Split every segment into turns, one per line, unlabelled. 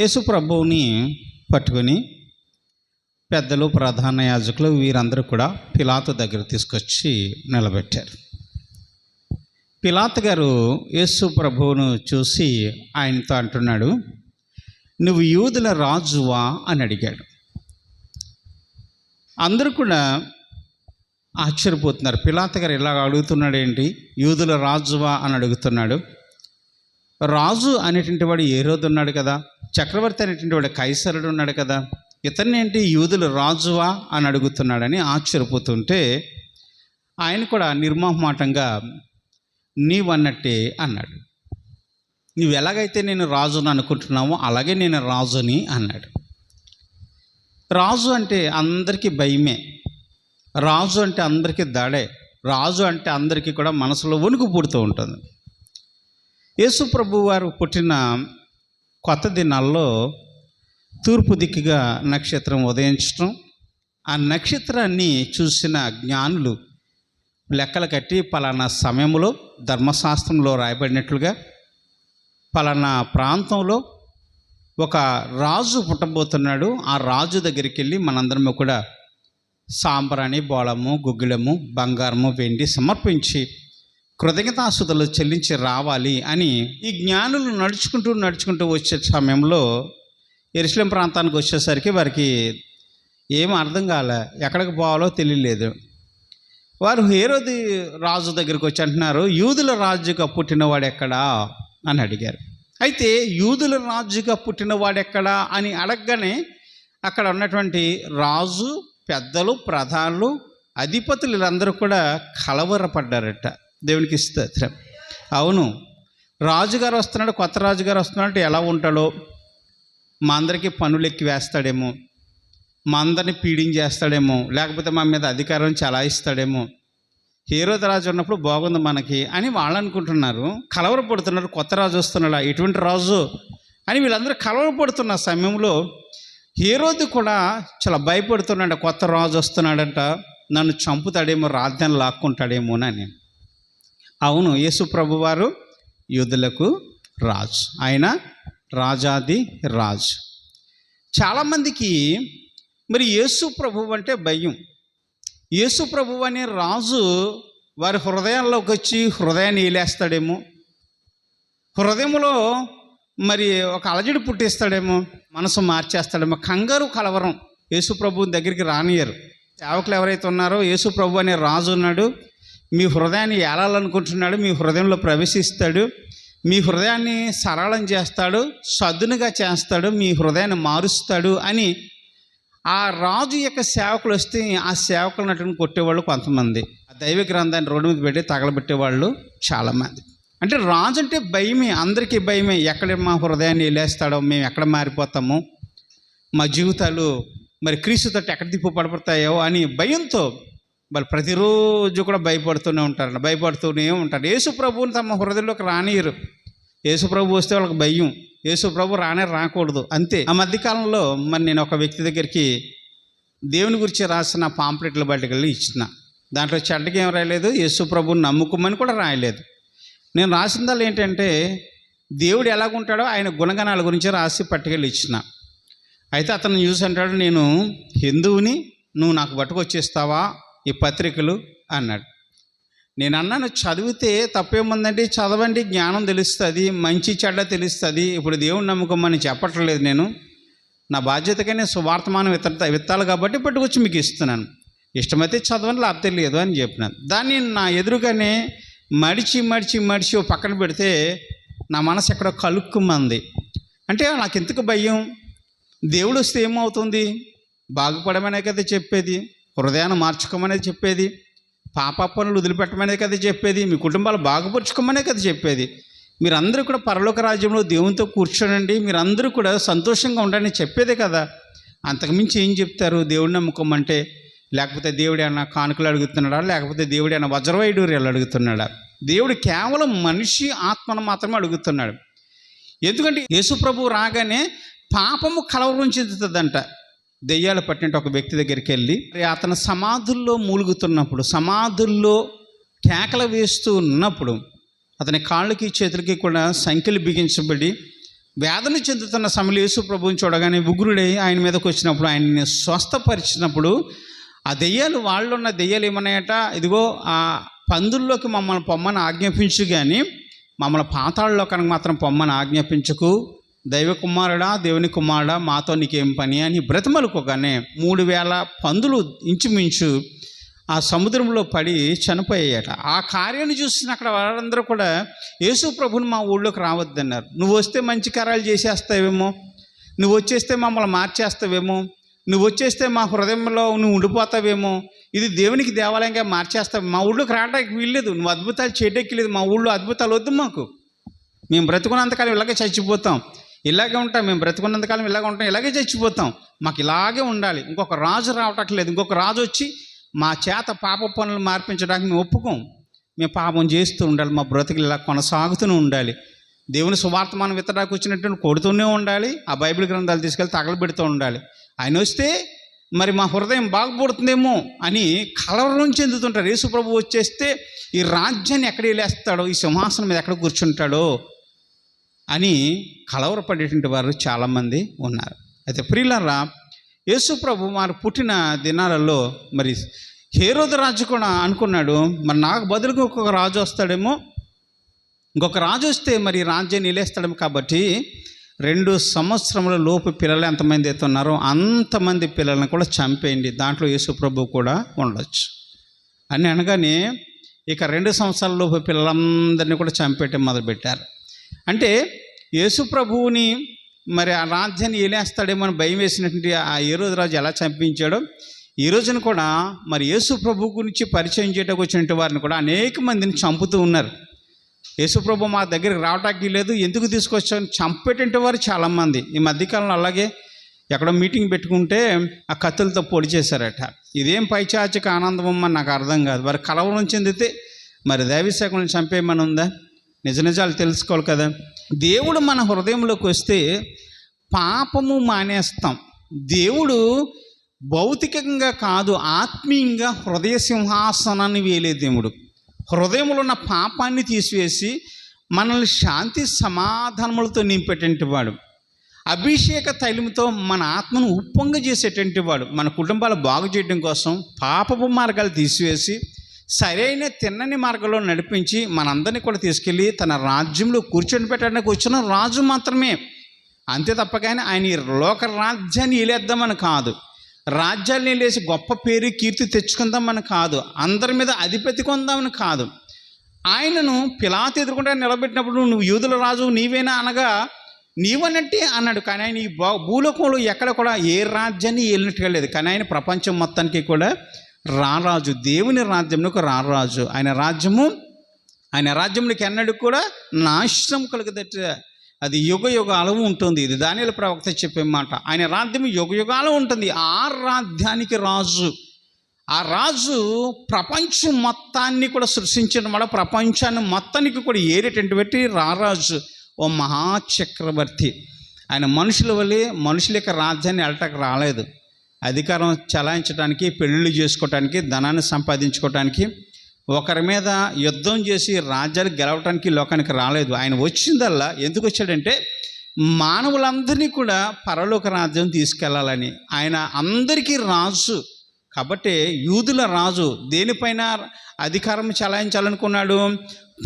యేసు ప్రభువుని పట్టుకొని పెద్దలు ప్రధాన యాజకులు వీరందరూ కూడా పిలాతు దగ్గర తీసుకొచ్చి నిలబెట్టారు. పిలాత్ గారు యేసు ప్రభువును చూసి ఆయనతో అంటున్నాడు నువ్వు యూదుల రాజువా? అని అడిగాడు. అందరూ కూడా ఆశ్చర్యపోతున్నారు. పిలాత్ గారు ఇలా అడుగుతున్నాడు ఏంటి యూదుల రాజువా? అని అడుగుతున్నాడు. రాజు అనేటువంటి వాడు ఏ రోజు ఉన్నాడు కదా చక్రవర్తి అనేటువంటి వాడు కైసరుడు ఉన్నాడు కదా ఇతన్ని ఏంటి యూదులు రాజువా అని అడుగుతున్నాడని ఆశ్చర్యపోతుంటే ఆయన కూడా నిర్మోహమాటంగా నీవన్నట్టే అన్నాడు. నువ్వు ఎలాగైతే నేను రాజుని అనుకుంటున్నావో అలాగే నేను రాజుని అన్నాడు. రాజు అంటే అందరికీ భయమే. రాజు అంటే అందరికీ దాడే. రాజు అంటే అందరికీ కూడా మనసులో వణుకు పుడుతూ ఉంటుంది. యేసు ప్రభు వారు పుట్టిన కొత్త దినాల్లో తూర్పు దిక్కుగా నక్షత్రం ఉదయించడం ఆ నక్షత్రాన్ని చూసిన జ్ఞానులు లెక్కలు కట్టి పలానా సమయంలో ధర్మశాస్త్రంలో రాయబడినట్లుగా పలానా ప్రాంతంలో ఒక రాజు పుట్టబోతున్నాడు. ఆ రాజు దగ్గరికి వెళ్ళి మనందరము కూడా సాంబ్రాణి బోళము గుగ్గిలము బంగారము వెండి సమర్పించి కృతజ్ఞతాసుతులు చెల్లించి రావాలి అని ఈ జ్ఞానులు నడుచుకుంటూ నడుచుకుంటూ వచ్చే సమయంలో ఎరుసలేం ప్రాంతానికి వచ్చేసరికి వారికి ఏం అర్థం కాలే ఎక్కడికి పోవాలో తెలియలేదు. వారు హేరోది రాజు దగ్గరికి వచ్చి అంటున్నారు యూదుల రాజుగా పుట్టినవాడు ఎక్కడా? అని అడిగారు. అయితే యూదుల రాజుగా పుట్టినవాడు ఎక్కడా? అని అడగగానే అక్కడ ఉన్నటువంటి రాజు పెద్దలు ప్రధానులు అధిపతులు వీళ్ళందరూ కూడా కలవరపడ్డారట. దేవునికి స్తోత్రం. అవును రాజుగారు వస్తున్నాడు కొత్త రాజుగారు వస్తున్నాడు ఎలా ఉంటాడో? మా అందరికీ పనులు ఎక్కి వేస్తాడేమో మా అందరిని పీడించేస్తాడేమో లేకపోతే మా మీద అధికారం చలాయిస్తాడేమో. హీరో రాజు ఉన్నప్పుడు బాగుంది మనకి అని వాళ్ళు అనుకుంటున్నారు కలవరపడుతున్నారు కొత్త రాజు వస్తున్నాడా ఎటువంటి రాజు అని వీళ్ళందరూ కలవరపడుతున్న సమయంలో హీరోది కూడా చాలా భయపడుతున్నాడు కొత్త రాజు వస్తున్నాడంట నన్ను చంపుతాడేమో రాజ్యాన్ని లాక్కుంటాడేమోనని. అవును యేసు ప్రభువారు యూదులకు రాజు. ఆయన రాజాది రాజు. చాలామందికి మరి యేసు ప్రభు అంటే భయం. యేసు ప్రభు అనే రాజు వారి హృదయాల్లోకి వచ్చి హృదయాన్ని ఏలేస్తాడేమో? హృదయంలో మరి ఒక అలజడి పుట్టిస్తాడేమో? మనసు మార్చేస్తాడేమో? కంగారు కలవరం యేసు ప్రభు దగ్గరికి రానియరు సేవకులు ఎవరైతే ఉన్నారో యేసు ప్రభు అనే రాజు ఉన్నాడు. మీ హృదయాన్ని ఏలాలనుకుంటున్నాడు మీ హృదయంలో ప్రవేశిస్తాడు మీ హృదయాన్ని సరళం చేస్తాడు సద్దునుగా చేస్తాడు మీ హృదయాన్ని మారుస్తాడు అని ఆ రాజు యొక్క సేవకులు వస్తే ఆ సేవకులు నటుని కొట్టేవాళ్ళు కొంతమంది. ఆ దైవ గ్రంథాన్ని రోడ్డు మీద పెట్టి తగలబెట్టేవాళ్ళు చాలామంది. అంటే రాజు అంటే భయమే అందరికీ భయమే. ఎక్కడ మా హృదయాన్ని వెళ్ళేస్తాడో మేము ఎక్కడ మారిపోతాము? మా జీవితాలు మరి క్రీస్తుతో ఎక్కడ దిప్పు పడిపోతాయో అని భయంతో వాళ్ళు ప్రతిరోజు కూడా భయపడుతూనే ఉంటారు భయపడుతూనే ఉంటారు. యేసు ప్రభువుని తమ హృదయంలోకి రానియరు యేసు ప్రభు వస్తే వాళ్ళకి భయం. యేసు ప్రభు రానే రాకూడదు. అంతే. ఆ మధ్యకాలంలో మరి నేను ఒక వ్యక్తి దగ్గరికి దేవుని గురించి రాసిన పాంప్లెట్లు బయటకెళ్ళి ఇచ్చిన. దాంట్లో చెడ్డకి ఏం రాయలేదు యేసు ప్రభుని నమ్ముకోమని కూడా రాయలేదు. నేను రాసిందల్లా ఏంటంటే దేవుడు ఎలాగుంటాడో ఆయన గుణగణాల గురించి రాసి పట్టుకెళ్ళి ఇచ్చిన. అయితే అతను చూసి అంటాడు నేను హిందువుని నువ్వు నాకు పట్టుకొచ్చేస్తావా? ఈ పత్రికలు అన్నాడు. నేను అన్నాను చదివితే తప్పేముందండి? చదవండి జ్ఞానం తెలుస్తుంది మంచి చెడ్డ తెలుస్తుంది. ఇప్పుడు దేవుని అని చెప్పట్లేదు నేను. నా బాధ్యతగానే సువార్తమానం విత్త విత్తాలి కాబట్టి పట్టుకొచ్చి మీకు ఇస్తున్నాను. ఇష్టమైతే చదవని లేకపోతే లేదు అని చెప్పినాను. దాన్ని నా ఎదురుగానే మడిచి మడిచి మడిచి ఓ పక్కన పెడితే నా మనసు ఎక్కడో కలుక్కుమంది. అంటే నాకు ఎందుకు భయం? దేవుడు వస్తే ఏమవుతుంది? బాగుపడమనే కదా చెప్పేది. హృదయాన్ని మార్చుకోమనేది చెప్పేది. పాప పనులు వదిలిపెట్టమనే కదా చెప్పేది. మీ కుటుంబాలు బాగుపరుచుకోమనే కదా చెప్పేది. మీరందరూ కూడా పరలోక రాజ్యంలో దేవునితో కూర్చోనండి. మీరందరూ కూడా సంతోషంగా ఉండండి చెప్పేదే కదా. అంతకుమించి ఏం చెప్తారు? దేవుడిని నమ్ముకోమంటే లేకపోతే దేవుడు ఏమన్నా కానుకలు అడుగుతున్నాడా? లేకపోతే దేవుడు ఏమన్నా వజ్రవైడూర్యాలు అడుగుతున్నాడా? దేవుడు కేవలం మనిషి ఆత్మను మాత్రమే అడుగుతున్నాడు. ఎందుకంటే యేసుప్రభు రాగానే పాపము కలవరం చెందుతుందంట దెయ్యాలు పట్టినట్టు ఒక వ్యక్తి దగ్గరికి వెళ్ళి అతను సమాధుల్లో మూలుగుతున్నప్పుడు సమాధుల్లో కేకలు వేస్తూ ఉన్నప్పుడు అతని కాళ్ళకి చేతులకి కూడా సంఖ్యలు బిగించబడి వేదన చెందుతున్న సమలేసు యేసు ప్రభువుని చూడగానే ఉగ్రుడై ఆయన మీదకి వచ్చినప్పుడు ఆయన్ని స్వస్థపరిచినప్పుడు ఆ దెయ్యాలు వాళ్ళు ఉన్న దెయ్యాలు ఏమన్నాయట? ఇదిగో ఆ పందుల్లోకి మమ్మల్ని పొమ్మని ఆజ్ఞాపించు కానీ మమ్మల్ని పాతాళలో కనుక మాత్రం పొమ్మని ఆజ్ఞాపించకు దైవ కుమారుడా దేవుని కుమారుడా మాతో నీకేం పని అని బ్రతిమలుకోగానే మూడు వేల పందులు ఇంచుమించు ఆ సముద్రంలో పడి చనిపోయాయట. ఆ కార్యాన్ని చూసిన అక్కడ వారందరూ కూడా యేసు ప్రభుని మా ఊళ్ళోకి రావద్దన్నారు. నువ్వు వస్తే మంచి కార్యాలు చేసేస్తావేమో? నువ్వు వచ్చేస్తే మమ్మల్ని మార్చేస్తావేమో? నువ్వు వచ్చేస్తే మా హృదయంలో నువ్వు ఉండిపోతావేమో? ఇది దేవునికి దేవాలయంగా మార్చేస్తావు మా ఊళ్ళోకి రావడానికి వీల్లేదు. నువ్వు అద్భుతాలు చేయడానికి లేదు మా ఊళ్ళో అద్భుతాలు వద్దు మాకు. మేము బ్రతుకున్నంతకాలం ఇలాగే చచ్చిపోతాం. ఇలాగే ఉంటాం మేము బ్రతుకున్నంతకాలం ఇలాగే ఉంటాం ఇలాగే చచ్చిపోతాం. మాకు ఇలాగే ఉండాలి. ఇంకొక రాజు రావటం లేదు ఇంకొక రాజు వచ్చి మా చేత పాప పనులు మార్పించడానికి మేము ఒప్పుకోం. మేము పాపం చేస్తూ ఉండాలి. మా బ్రతుకులు ఇలా కొనసాగుతూనే ఉండాలి. దేవుని సువార్త మనం విత్తడానికి వచ్చినట్టు కొడుతూనే ఉండాలి. ఆ బైబిల్ గ్రంథాలు తీసుకెళ్ళి తగలబెడుతూ ఉండాలి. ఆయన వస్తే మరి మా హృదయం బాగుపడుతుందేమో అని కలవరం చెందుతుంటారు. యేసు ప్రభు వచ్చేస్తే ఈ రాజ్యాన్ని ఎక్కడ వెళ్ళేస్తాడో ఈ సింహాసనం మీద ఎక్కడ కూర్చుంటాడో అని కలవరపడేటువంటి వారు చాలామంది ఉన్నారు. అయితే ప్రియులరా యేసు ప్రభు వారు పుట్టిన దినాలలో మరి హేరోద రాజు కూడా అనుకున్నాడు మరి నాకు బదులుగా ఒక్కొక్క రాజు వస్తాడేమో? ఇంకొక రాజు వస్తే మరి రాజ్యాన్ని నిలేస్తాడేమో కాబట్టి రెండు సంవత్సరముల లోపు పిల్లలు ఎంతమంది అయితే ఉన్నారో అంతమంది పిల్లల్ని కూడా చంపేయండి. దాంట్లో యేసు ప్రభు కూడా ఉండొచ్చు. అని అనగానే ఇక రెండు సంవత్సరాల లోపు పిల్లలందరినీ కూడా చంపేయటం మొదలుపెట్టారు. అంటే యేసు ప్రభువుని మరి ఆ రాజ్యాన్ని ఏలేస్తాడేమో అని భయం వేసినటువంటి ఆ ఏ రాజు ఎలా చంపించాడో ఈ రోజున కూడా మరి యేసు ప్రభు గురించి పరిచయం చేయడానికి వచ్చినటువంటి వారిని కూడా అనేక మందిని చంపుతూ ఉన్నారు. యేసుప్రభు మా దగ్గరికి రావటానికి లేదు ఎందుకు తీసుకొచ్చాను చంపేటంటే వారు చాలామంది. ఈ మధ్యకాలంలో అలాగే ఎక్కడో మీటింగ్ పెట్టుకుంటే ఆ కత్తులతో పొడి చేశారట. ఇదేం పైచాచిక ఆనందం అని నాకు అర్థం కాదు. వారి కలవరం చెందితే మరి దైవశాఖలను చంపేయమని ఉందా? నిజ నిజాలు తెలుసుకోవాలి కదా. దేవుడు మన హృదయంలోకి వస్తే పాపము మానేస్తాం. దేవుడు భౌతికంగా కాదు ఆత్మీయంగా హృదయ సింహాసనాన్ని వేలే దేవుడు. హృదయంలో ఉన్న పాపాన్ని తీసివేసి మనల్ని శాంతి సమాధానములతో నింపేటువంటి వాడు. అభిషేక తైలంతో మన ఆత్మను ఉప్పొంగ చేసేటువంటి వాడు. మన కుటుంబాలు బాగు చేయడం కోసం పాపపు మార్గాలు తీసివేసి సరైన తిన్నని మార్గంలో నడిపించి మనందరినీ కూడా తీసుకెళ్ళి తన రాజ్యంలో కూర్చొని పెట్టడానికి వచ్చిన రాజు మాత్రమే. అంతే తప్ప కానీ ఆయన ఈ లోక రాజ్యాన్ని ఏలేద్దామని కాదు. రాజ్యాన్ని లేసి గొప్ప పేరు కీర్తి తెచ్చుకుందామని కాదు. అందరి మీద అధిపతి కొందామని కాదు. ఆయనను పిలాత ఎదుర్కొంటే నిలబెట్టినప్పుడు నువ్వు యూదుల రాజు నీవేనా అనగా నీవన్నట్టే అన్నాడు. కానీ ఆయన ఈ భూలోకంలో ఎక్కడ కూడా ఏ రాజ్యాన్ని ఏలినట్టుగా లేదు. కానీ ఆయన ప్రపంచం మొత్తానికి కూడా రారాజు దేవుని రాజ్యంలోకి రారాజు. ఆయన రాజ్యము ఆయన రాజ్యమునికి ఎన్నడూ కూడా నాశనం కలుగుదట అది యుగ యుగాలు ఉంటుంది. ఇది దానిల ప్రవక్త చెప్పే మాట. ఆయన రాజ్యం యుగ యుగాలు ఉంటుంది. ఆ రాజ్యానికి రాజు. ఆ రాజు ప్రపంచం మొత్తాన్ని కూడా సృష్టించడం వల్ల ప్రపంచాన్ని మొత్తానికి కూడా ఏరేటటువంటి పెట్టి రారాజు. ఓ మహాచక్రవర్తి. ఆయన మనుషుల వల్లే మనుషుల యొక్క రాజ్యాన్ని వెళ్ళటానికి రాలేదు. అధికారం చలాయించడానికి పెళ్ళిళ్ళు చేసుకోవటానికి ధనాన్ని సంపాదించుకోవటానికి ఒకరి మీద యుద్ధం చేసి రాజ్యాలు గెలవటానికి లోకానికి రాలేదు. ఆయన వచ్చిందల్లా ఎందుకు వచ్చాడంటే మానవులందరినీ కూడా పరలోక రాజ్యం తీసుకెళ్ళాలని. ఆయన అందరికీ రాజు. కాబట్టి యూదుల రాజు దేనిపైన అధికారం చలాయించాలనుకున్నాడు?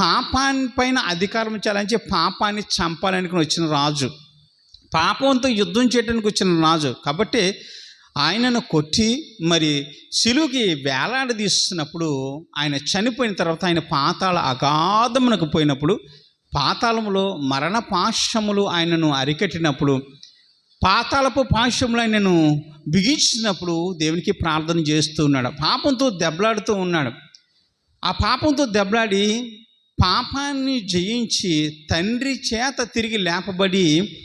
పాపాన్ని పైన అధికారం చలాయించి పాపాన్ని చంపాలనుకుని వచ్చిన రాజు. పాపంతో యుద్ధం చేయడానికి వచ్చిన రాజు. కాబట్టి ఆయనను కొట్టి మరి సిలువుకి వేలాడదీస్తున్నప్పుడు ఆయన చనిపోయిన తర్వాత ఆయన పాతాళ అగాధమునకు పోయినప్పుడు పాతాళములో మరణ పాశములు ఆయనను అరికట్టినప్పుడు పాతాళపు పాశములు ఆయనను బిగించినప్పుడు దేవునికి ప్రార్థన చేస్తూ ఉన్నాడు. పాపంతో దెబ్బలాడుతూ ఉన్నాడు. ఆ పాపంతో దెబ్బలాడి పాపాన్ని జయించి తండ్రి చేత తిరిగి లేపబడి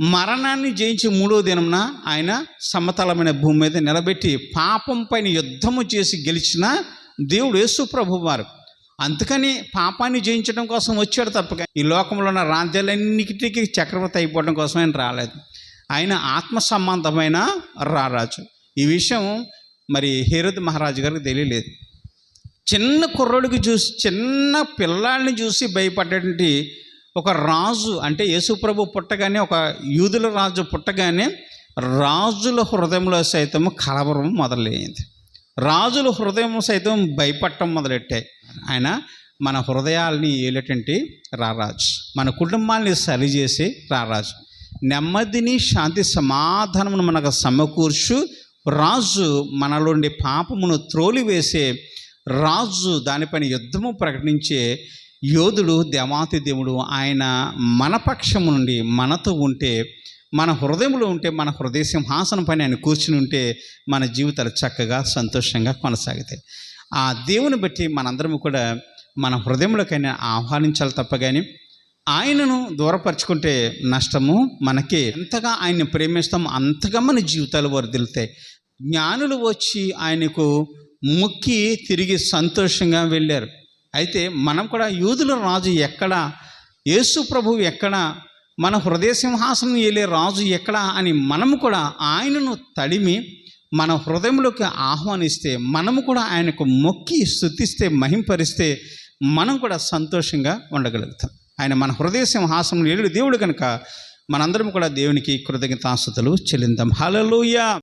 మరణాన్ని జయించి మూడో దినమున ఆయన సమతలమైన భూమి మీద నిలబెట్టి పాపం పైన యుద్ధము చేసి గెలిచిన దేవుడు యేసు ప్రభు వారు. అందుకని పాపాన్ని జయించడం కోసం వచ్చాడు తప్పక. ఈ లోకంలో ఉన్న రాజ్యాలన్నిటికీ చక్రవర్తి అయిపోవడం కోసం ఆయన రాలేదు. ఆయన ఆత్మ సంబంధమైన రారాజు. ఈ విషయం మరి హేరద్ మహారాజు గారికి తెలియలేదు. చిన్న కుర్రోడికి చూసి చిన్న పిల్లాడిని చూసి భయపడేటువంటి ఒక రాజు అంటే యేసుప్రభు పుట్టగానే ఒక యూదుల రాజు పుట్టగానే రాజుల హృదయంలో సైతం కలవరం మొదలైంది రాజుల హృదయం సైతం భయపడటం మొదలెట్టాయి. ఆయన మన హృదయాల్ని ఏలేటంటే రారాజు మన కుటుంబాన్ని సరిచేసి రారాజు. నెమ్మదిని శాంతి సమాధానమును మనకు సమకూర్చు రాజు మనలోని పాపమును త్రోలివేసే రాజు దానిపైన యుద్ధము ప్రకటించే యోధుడు దేవాతి దేవుడు ఆయన మన పక్షము నుండి మనతో ఉంటే మన హృదయంలో ఉంటే మన హృదయ సింహాసనం పైన ఆయన కూర్చుని ఉంటే మన జీవితాలు చక్కగా సంతోషంగా కొనసాగుతాయి. ఆ దేవుని బట్టి మనందరం కూడా మన హృదయంలోకైనా ఆహ్వానించాలి తప్ప కానీ ఆయనను దూరపరుచుకుంటే నష్టము మనకి. ఎంతగా ఆయన్ని ప్రేమిస్తాం అంతగా మన జీవితాలు వరదలుతాయి జ్ఞానులు వచ్చి ఆయనకు ముక్కి తిరిగి సంతోషంగా వెళ్ళారు. అయితే మనం కూడా యూదుల రాజు ఎక్కడ? యేసు ప్రభువు ఎక్కడ? మన హృదయ సింహాసనం ఏలే రాజు ఎక్కడ? అని మనము కూడా ఆయనను తడిమి మన హృదయంలోకి ఆహ్వానిస్తే మనము కూడా ఆయనకు మొక్కి స్థుతిస్తే మహింపరిస్తే మనం కూడా సంతోషంగా ఉండగలుగుతాం. ఆయన మన హృదయ సింహాసనం ఏడు దేవుడు కనుక మనందరం కూడా దేవునికి కృతజ్ఞతాస్తుతులు చెల్లిందాం. హలలుయా